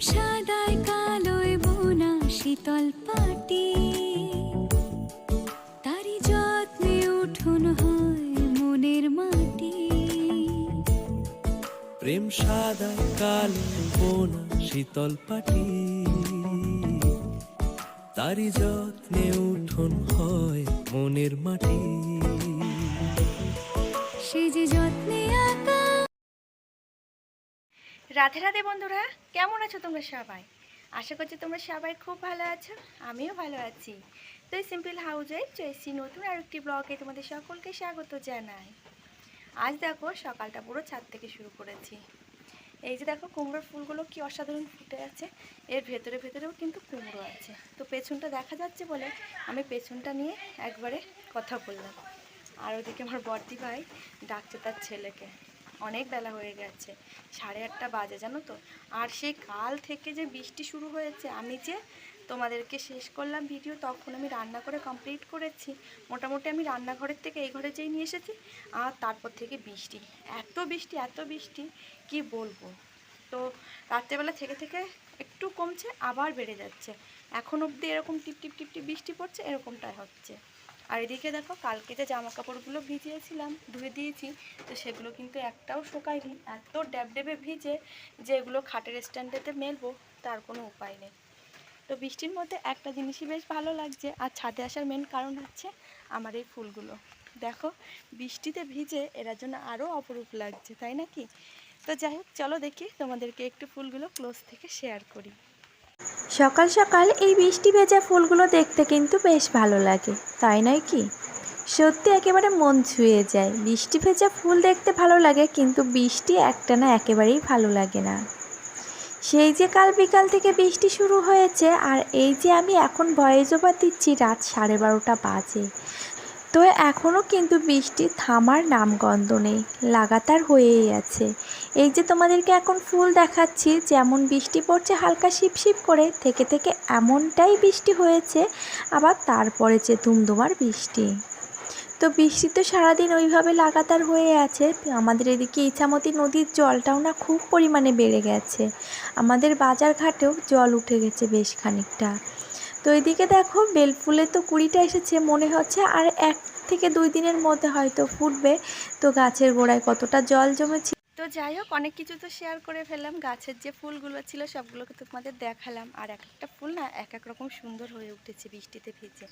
সাদায় কালোয় বোনা শীতল পাটি। তারি যত্নে উঠুন হয় মনের মাটি। প্রেম সাদা কালো বোনা শীতল পাটি। তারি যত্নে উঠোন হয় মনের মাটি। সে যে যত্নে আঁকা রাধে রাধে বন্ধুরা, কেমন আছো তোমরা সবাই? আশা করছি তোমরা সবাই খুব ভালো আছো, আমিও ভালো আছি। তো এই সিম্পল হাউজে চয়েছি নতুন আর একটি ব্লগে তোমাদের সকলকে স্বাগত জানাই। আজ দেখো সকালটা পুরো ছাদ থেকে শুরু করেছি। এই যে দেখো কুমড়োর ফুলগুলো কি অসাধারণ ফুটে আছে, এর ভেতরে ভেতরেও কিন্তু কুমড়ো আছে। তো পেছনটা দেখা যাচ্ছে বলে আমি পেছনটা নিয়ে একবারে কথা বললাম। আর ওদিকে আমার বর্দি ভাই ডাকছে তার ছেলেকে। অনেক বেলা হয়ে গেছে, সাড়ে আটটা বাজে জানো তো। আর সেই কাল থেকে যে বৃষ্টি শুরু হয়েছে, আমি যে তোমাদেরকে শেষ করলাম ভিডিও, তখন আমি রান্না করে কমপ্লিট করেছি। মোটামুটি আমি রান্নাঘরের থেকে এই ঘরে যেই নিয়ে এসেছি, আর তারপর থেকে বৃষ্টি। এত বৃষ্টি এত বৃষ্টি, কি বলব? তো রাত্রেবেলা থেকে থেকে একটু কমছে, আবার বেড়ে যাচ্ছে। এখন অবধি এরকম টিপ টিপ বৃষ্টি পড়ছে, এরকমটাই হচ্ছে। আর এদিকে দেখো, কালকে যে জামা কাপড়গুলো ভিজিয়েছিলাম, ধুয়ে দিয়েছি, তো সেগুলো কিন্তু একটাও শুকায়নি। এত ড্যাবডেবে ভিজে যে এগুলো খাটের স্ট্যান্ডেতে মেলবো, তার কোনো উপায় নেই। তো বৃষ্টির মধ্যে একটা জিনিসই বেশ ভালো লাগছে, আর ছাদে আসার মেন কারণ হচ্ছে আমার এই ফুলগুলো। দেখো, বৃষ্টিতে ভিজে এরা জন্য আরও অপরূপ লাগছে, তাই নাকি? তো যাই হোক, চলো দেখি তোমাদেরকে একটু ফুলগুলো ক্লোজ থেকে শেয়ার করি। সকাল সকাল এই বৃষ্টি ভেজা ফুলগুলো দেখতে কিন্তু বেশ ভালো লাগে, তাই নয় কি? সত্যি একেবারে মন ছুঁয়ে যায়। বৃষ্টি ভেজা ফুল দেখতে ভালো লাগে, কিন্তু বৃষ্টি একটা না একেবারেই ভালো লাগে না। সেই যে কাল বিকাল থেকে বৃষ্টি শুরু হয়েছে, আর এই যে আমি এখন ভয়েস ওভার দিচ্ছি রাত সাড়ে বারোটা বাজে। তো এখনও কিন্তু বৃষ্টি থামার নামগন্ধ নেই, লাগাতার হয়েই আছে। এই যে তোমাদেরকে এখন ফুল দেখাচ্ছি, যেমন বৃষ্টি পড়ছে হালকা শিপশিপ করে, থেকে থেকে এমনটাই বৃষ্টি হয়েছে, আবার তারপরে যে ধুমধুমার বৃষ্টি। তো বৃষ্টি তো সারাদিন ওইভাবে লাগাতার হয়ে আছে, আমাদের এদিকে ইছামতি নদীর জলটাও না খুব পরিমাণে বেড়ে গেছে। আমাদের বাজার ঘাটেও জল উঠে গেছে বেশ খানিকটা। তো এদিকে দেখো বেলফুলে তো কুড়িটা এসেছে, মনে হচ্ছে আর এক থেকে দুই দিনের মধ্যে হয়তো ফুটবে। তো গাছের গোড়ায় কতটা জল জমেছে। তো যাই হোক, অনেক কিছু তো শেয়ার করে ফেললাম। গাছের যে ফুলগুলো ছিল সবগুলোকে তোমাদের দেখালাম। আর এক একটা ফুল না এক এক রকম সুন্দর হয়ে উঠেছে বৃষ্টিতে ভিজে।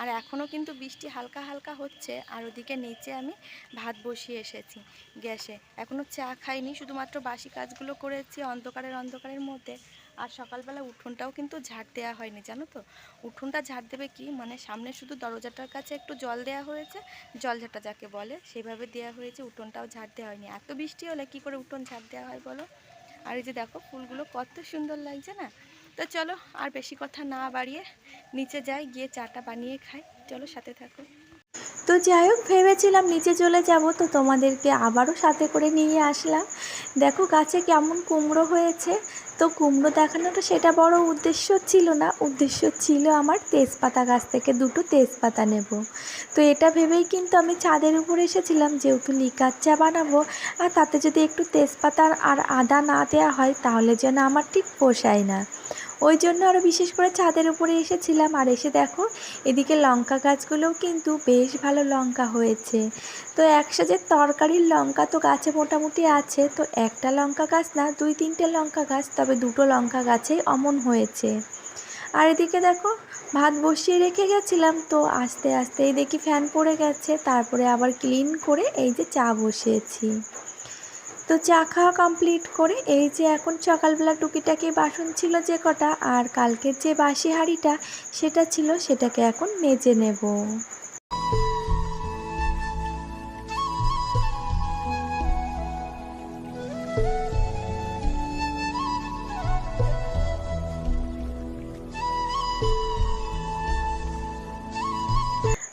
আর এখনও কিন্তু বৃষ্টি হালকা হালকা হচ্ছে। আর ওদিকে নিচে আমি ভাত বসিয়ে এসেছি গ্যাসে। এখনও চা খাইনি, শুধুমাত্র বাসি কাজগুলো করেছি অন্ধকারের অন্ধকারের মধ্যে। আর সকালবেলা উঠোনটাও কিন্তু ঝাড় দেওয়া হয়নি, জানো তো? উঠোনটা ঝাড় দেবে কি? মানে সামনে শুধু দরজাটার কাছে একটু জল দেওয়া হয়েছে, জল ঝাঁটা যাকে বলে সেভাবে দেওয়া হয়েছে, উঠোনটাও ঝাড় দেওয়া হয়নি। এত বৃষ্টি হলে কি করে উঠোন ঝাড় দেওয়া হয় বলো? আর এই যে দেখো, ফুলগুলো কত সুন্দর লাগছে না? তো চলো, আর বেশি কথা না বাড়িয়ে, নিচে যাই, গিয়ে চাটা বানিয়ে খাই। চলো, সাথে থাকো। তো যাই হোক, ভেবেছিলাম নিচে চলে যাব, তো তোমাদেরকে আবারও সাথে করে নিয়ে আসলাম। দেখো গাছে কেমন কুমড়ো হয়েছে। তো কুমড়ো দেখানোটা সেটা বড় উদ্দেশ্য ছিল না, উদ্দেশ্য ছিল আমার তেজপাতা গাছ থেকে দুটো তেজপাতা নেব। তো এটা ভেবেই কিন্তু আমি ছাদের উপরে এসেছিলাম, যেহেতু লিকার চা বানাবো, আর তাতে যদি একটু তেজপাতা আর আদা না দেওয়া হয়, তাহলে যেন আমার ঠিক পোষায় না। ওই জন্য আরও বিশেষ করে ছাদের উপরে এসেছিলাম। আর এসে দেখো, এদিকে লঙ্কা গাছগুলোও কিন্তু বেশ ভালো লঙ্কা হয়েছে। তো একসাথে তরকারির লঙ্কা তো গাছে মোটামুটি আছে। তো একটা লঙ্কা গাছ না, দুই তিনটে লঙ্কা গাছ, তবে দুটো লঙ্কা গাছেই অমন হয়েছে। আর এদিকে দেখো, ভাত বসিয়ে রেখে গেছিলাম, তো আস্তে আস্তেই দেখি ফ্যান পড়ে গেছে। তারপরে আবার ক্লিন করে এই যে চা বসিয়েছি। তো চা খাওয়া কমপ্লিট করে এই যে এখন সকালবেলা টুকিটাকি বাসন ছিল যে কটা আর কালকের যে বাসি হাঁড়িটা সেটা ছিল, সেটাকে এখন মেজে নেব।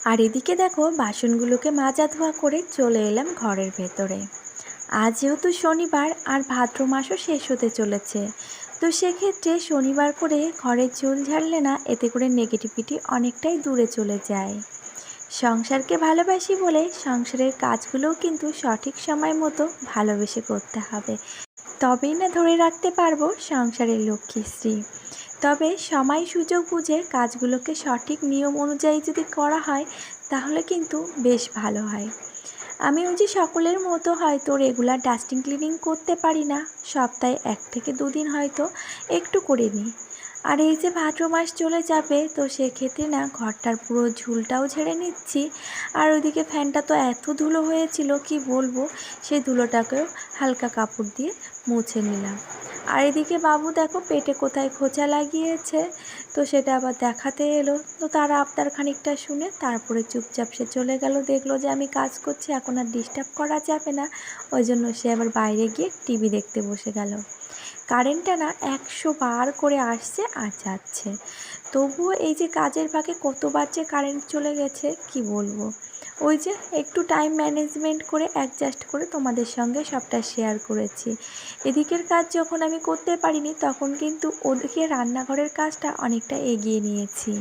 আর এদিকে দেখো বাসনগুলোকে মাজা ধোয়া করে চলে এলাম ঘরের ভেতরে। আজ যেহেতু শনিবার আর ভাদ্র মাসও শেষ হতে চলেছে, তো সেক্ষেত্রে শনিবার করে ঘরের চুল ঝাড়লে না এতে করে নেগেটিভিটি অনেকটাই দূরে চলে যায়। সংসারকে ভালোবাসি বলে সংসারের কাজগুলোও কিন্তু সঠিক সময় মতো ভালোবেসে করতে হবে। তবেই না ধরে রাখতে পারব সংসারের লক্ষ্মীশ্রী তবে সময়, সুযোগ বুঝে কাজগুলোকে সঠিক নিয়ম অনুযায়ী যদি করা হয়, তাহলে কিন্তু বেশ ভালো হয়। আমি ওই যে সকলের মতো হয়তো রেগুলার ডাস্টিং ক্লিনিং করতে পারি না। সপ্তাহে এক থেকে দুদিন হয়তো একটু করে নিই। আর এই যে ভাদ্র মাস চলে যাবে, তো সেক্ষেত্রে না ঘরটার পুরো ঝুলটাও ঝেড়ে নিচ্ছি। আর ওইদিকে ফ্যানটা তো এত ধুলো হয়েছিল, কি বলব? সেই ধুলোটাকেও হালকা কাপড় দিয়ে মুছে নিলাম। আর এদিকে বাবু দেখো পেটে কোথায় খোঁচা লাগিয়েছে, তো সেটা আবার দেখাতে এলো। তো তারা আপনার খানিকটা শুনে তারপরে চুপচাপ সে চলে গেল, দেখল যে আমি কাজ করছি, এখন আর ডিস্টার্ব করা যাবে না। ওই জন্য সে আবার বাইরে গিয়ে টিভি দেখতে বসে গেল। কারেন্টটা না একশো বার করে আসছে আর যাচ্ছে। তবুও এই যে কাজের ফাঁকে কতবার যে কারেন্ট চলে গেছে, কি বলব? ওই যে একটু টাইম ম্যানেজমেন্ট করে অ্যাডজাস্ট করে তোমাদের সঙ্গে সবটা শেয়ার করেছি। এদিকের কাজ যখন আমি করতে পারিনি, তখন কিন্তু ওদিকে রান্নাঘরের কাজটা অনেকটা এগিয়ে নিয়েছি।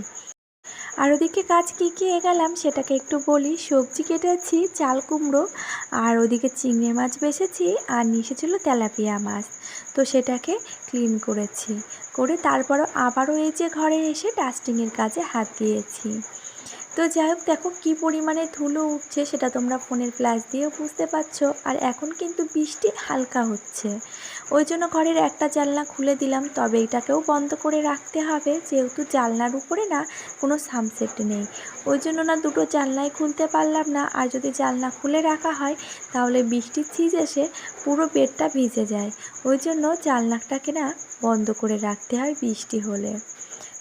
আর ওদিকে কাজ কী কী এগালাম সেটাকে একটু বলি। সবজি কেটেছি, চাল, কুমড়ো, আর ওদিকে চিংড়ি মাছ বেছেছি আর নিয়ে এসেছিল তেলাপিয়া মাছ। তো সেটাকে ক্লিন করেছি। করে তারপরও আবারও এই যে ঘরে এসে ডাস্টিংয়ের কাজে হাত দিয়েছি। তো যাই হোক, দেখো কী পরিমাণে ধুলো উঠছে সেটা তোমরা ফোনের ফ্ল্যাশ দিয়েও বুঝতে পারছ। আর এখন কিন্তু বৃষ্টি হালকা হচ্ছে। ওই জন্য ঘরের একটা জানলা খুলে দিলাম, তবে এটাকেও বন্ধ করে রাখতে হবে। যেহেতু জানলার উপরে না, কোনো সানসেট নেই। ওই জন্য না, দুটো জানলাই খুলতে পারলাম না। আর যদি জানলা খুলে রাখা হয়, তাহলে বৃষ্টির ছিজ এসে পুরো বেডটা ভিজে যায়। ওই জন্য জানলাটাকে না, বন্ধ করে রাখতে হয় বৃষ্টি হলে।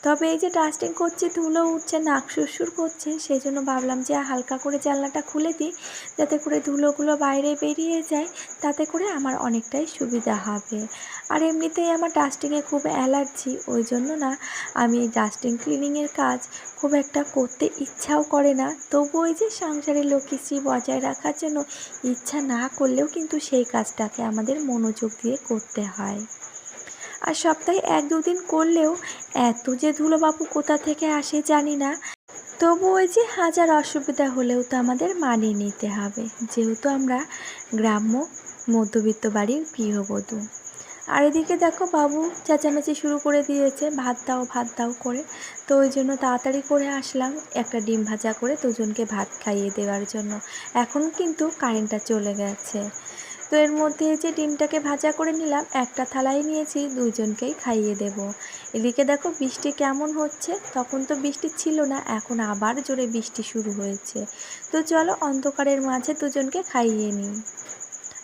তবে এই যে ডাস্টিং করছি, ধুলো উঠছে, নাক সুরসুর করছে, সেই জন্য ভাবলাম যে হালকা করে জানলাটা খুলে দিই, যাতে করে ধুলোগুলো বাইরে বেরিয়ে যায়, তাতে করে আমার অনেকটাই সুবিধা হবে। আর এমনিতেই আমার ডাস্টিংয়ে খুব অ্যালার্জি, ওই জন্য না আমি ডাস্টিং ক্লিনিংয়ের কাজ খুব একটা করতে ইচ্ছাও করে না। তবু ওই যে সংসারের লক্ষ্মীশ্রী বজায় রাখার জন্য ইচ্ছা না করলেও কিন্তু সেই কাজটাকে আমাদের মনোযোগ দিয়ে করতে হয়। আর সপ্তাহে এক দুদিন করলেও এত যে ধুলোবাবু কোথা থেকে আসে জানি না। তবু ওই যে হাজার অসুবিধা হলেও তো আমাদের মানিয়ে নিতে হবে, যেহেতু আমরা গ্রাম্য মধ্যবিত্ত বাড়ির গৃহবধূ। আর এদিকে দেখো বাবু চেঁচামেচি শুরু করে দিয়েছে, ভাত দাও ভাত দাও করে। তো ওই জন্য তাড়াতাড়ি করে আসলাম একটা ডিম ভাজা করে দুজনকে ভাত খাইয়ে দেওয়ার জন্য। এখন কিন্তু কারেন্টটা চলে গেছে। তো এর মধ্যে যে ডিমটাকে ভাজা করে নিলাম, একটা থালায় নিয়েছি দুজনকেই খাইয়ে দেব। এদিকে দেখো বৃষ্টি কেমন হচ্ছে? তখন তো বৃষ্টি ছিল না, এখন আবার জোরে বৃষ্টি শুরু হয়েছে। তো চলো অন্ধকারের মাঝে দুজনকে খাইয়ে নিই।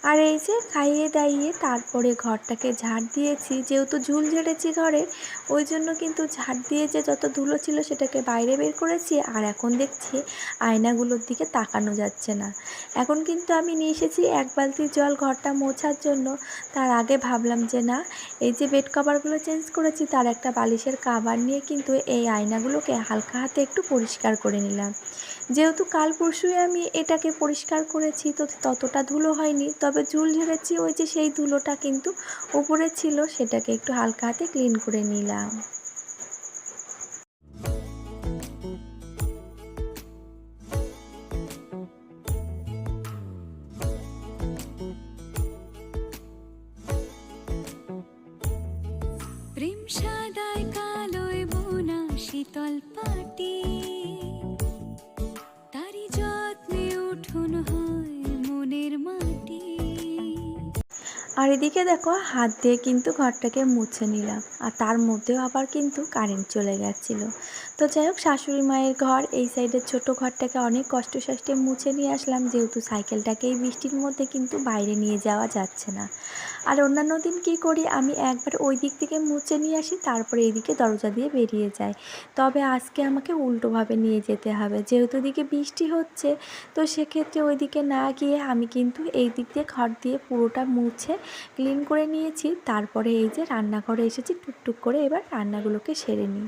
আর এই যে খাইয়ে দাইয়ে তারপরে ঘরটাকে ঝাড় দিয়েছি, যেহেতু ঝুল ঝেড়েছি ঘরে, ওই জন্য কিন্তু ঝাড় দিয়ে যে যত ধুলো ছিল সেটাকে বাইরে বের করেছি আর এখন দেখছি আয়নাগুলোর দিকে তাকানো যাচ্ছে না। এখন কিন্তু আমি নিয়ে এসেছি এক বালতি জল ঘরটা মোছার জন্য। তার আগে ভাবলাম যে না, এই যে বেড কভারগুলো চেঞ্জ করেছি, তার একটা বালিশের কাভার নিয়ে কিন্তু এই আয়নাগুলোকে হালকা হাতে একটু পরিষ্কার করে নিলাম। যেহেতু কাল পরশুই আমি এটাকে পরিষ্কার করেছি, তো ততটা ধুলো হয়নি। তবে ঝুল ঝেড়েছি, ওই যে সেই ধুলোটা কিন্তু উপরে ছিল, সেটাকে একটু হালকা হাতে ক্লিন করে নিলাম। প্রেম সাদায় কালোয় বোনা শীতল পাটি আর এদিকে দেখো, হাত দিয়ে কিন্তু ঘরটাকে মুছে নিলাম। আর তার মধ্যেও আবার কিন্তু কারেন্ট চলে গেছিল। তো যাই হোক, শাশুড়ি মায়ের ঘর, এই সাইডের ছোট ঘরটাকে অনেক কষ্ট সাষ্টে মুছে নিয়ে আসলাম। যেহেতু সাইকেলটাকে এই বৃষ্টির মধ্যে কিন্তু বাইরে নিয়ে যাওয়া যাচ্ছে না। আর অন্যান্য দিন কী করি? আমি একবার ওই দিক থেকে মুছে নিয়ে আসি, তারপরে এইদিকে দরজা দিয়ে বেরিয়ে যাই। তবে আজকে আমাকে উল্টোভাবে নিয়ে যেতে হবে। যেহেতু দিকে বৃষ্টি হচ্ছে, তো সেক্ষেত্রে ওইদিকে না গিয়ে আমি কিন্তু এই দিক দিয়ে ঘর দিয়ে পুরোটা মুছে ক্লিন করে নিয়েছি। তারপরে এই যে রান্নাঘরে এসেছি, টুকটুক করে এবার রান্নাগুলোকে সেরে নিই।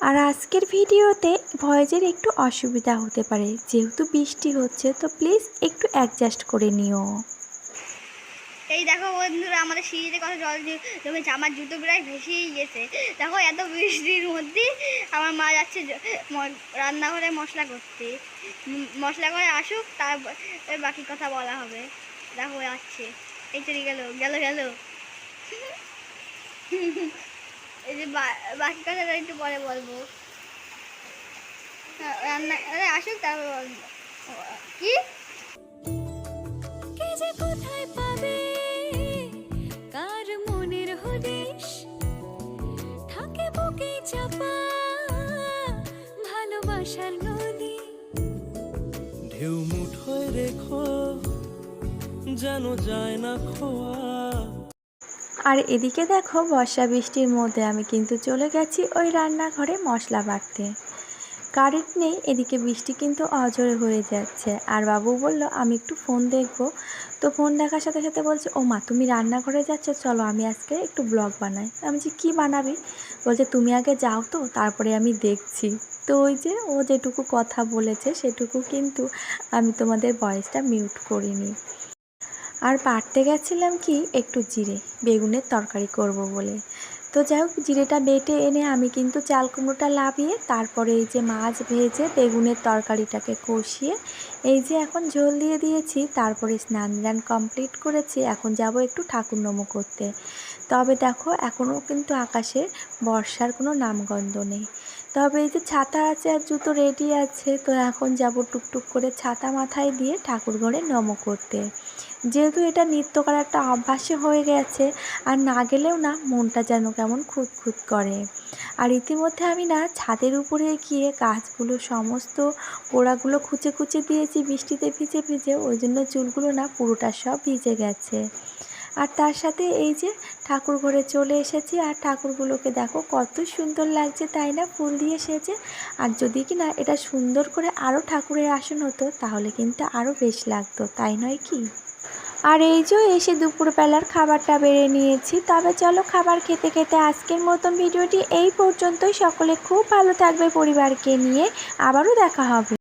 আর আজকের ভিডিওতে ভয়েজের একটু অসুবিধা হতে পারে। যেহেতু বৃষ্টি হচ্ছে, তো প্লিজ একটু অ্যাডজাস্ট করে নিও। এই দেখো বন্ধুরা, আমাদের সিঁড়িতে কত জল জ- জমেছে। আমার জুতো প্রায় ভেসেই গেছে। দেখো এত বৃষ্টির মধ্যে আমার মা যাচ্ছে রান্নাঘরে মশলা করতে। মশলা করে আসুক, তারপর বাকি কথা বলা হবে। দেখো যাচ্ছে। এই চলে গেল গেল গেল। এই যে বা- বাকি কথাটা একটু পরে বলব। হ্যাঁ, রান্না আরে আসুক তারপর বলব। কি যে কোথায় পাবে? কার মনের হদিশ? থাকে বুকে চাপা ভালোবাসার নদী। ঢেউ মুঠোয় রেখো যেন যায় না খোয়া। আর এদিকে দেখো, বর্ষা বৃষ্টির মধ্যে আমি কিন্তু চলে গেছি ওই রান্নাঘরে মশলা বাটতে। কারেন্ট নেই, এদিকে বৃষ্টি কিন্তু অজরে হয়ে যাচ্ছে। আর বাবু বলল, আমি একটু ফোন দেখব। তো ফোন দেখার সাথে সাথে বলছে, ও মা, তুমি রান্নাঘরে যাচ্ছ, চলো আমি আজকে একটু ব্লগ বানাই। আমি যে, কী বানাবি? বলছে, তুমি আগে যাও তো, তারপরে আমি দেখছি। তো ওই যে, ও যেটুকু কথা বলেছে, সেটুকু কিন্তু আমি তোমাদের ভয়েসটা মিউট করিনি। আর পারতে গেছিলাম কি, একটু জিরে, বেগুনের তরকারি করব বলে। তো যাই হোক, জিরেটা বেটে এনে আমি কিন্তু চাল কুমড়োটা লাভিয়ে তারপরে এই যে মাছ ভেজে বেগুনের তরকারিটাকে কষিয়ে এই যে এখন ঝোল দিয়ে দিয়েছি, তারপরে স্নান দান কমপ্লিট করেছি, এখন যাব একটু ঠাকুর নমো করতে। তবে দেখো, এখনও কিন্তু আকাশে বর্ষার কোনো নামগন্ধ নেই। তবে এই যে ছাতা আছে আর জুতো রেডি আছে, তো এখন যাব টুকটুক করে ছাতা মাথায় দিয়ে ঠাকুর ঘরে নমো করতে। যেহেতু এটা নৃত্য নিত্যকার একটা অভ্যাসে হয়ে গেছে, আর না গেলেও না মনটা যেন কেমন খুঁতখুত করে। আর ইতিমধ্যে আমি না ছাদের উপরে গিয়ে গাছগুলো সমস্ত গোড়াগুলো খুঁচে খুঁচে দিয়েছি, বৃষ্টিতে ভিজে ভিজে, ওই জন্য চুলগুলো না পুরোটা সব ভিজে গেছে। আর তার সাথে এই যে ঠাকুর ঘরে চলে এসেছি, আর ঠাকুরগুলোকে দেখো কত সুন্দর লাগছে, তাই না? ফুল দিয়ে সেজে। আর যদি কি না এটা সুন্দর করে আরও ঠাকুরের আসন হতো, তাহলে কিন্তু আরও বেশ লাগতো, তাই নয় কি? আর এই যে এসে দুপুরবেলার খাবারটা বেড়ে নিয়েছি। তবে চলো খাবার খেতে খেতে আজকের মতন ভিডিওটি এই পর্যন্তই। সকলে খুব ভালো থাকবে পরিবারকে নিয়ে। আবারও দেখা হবে।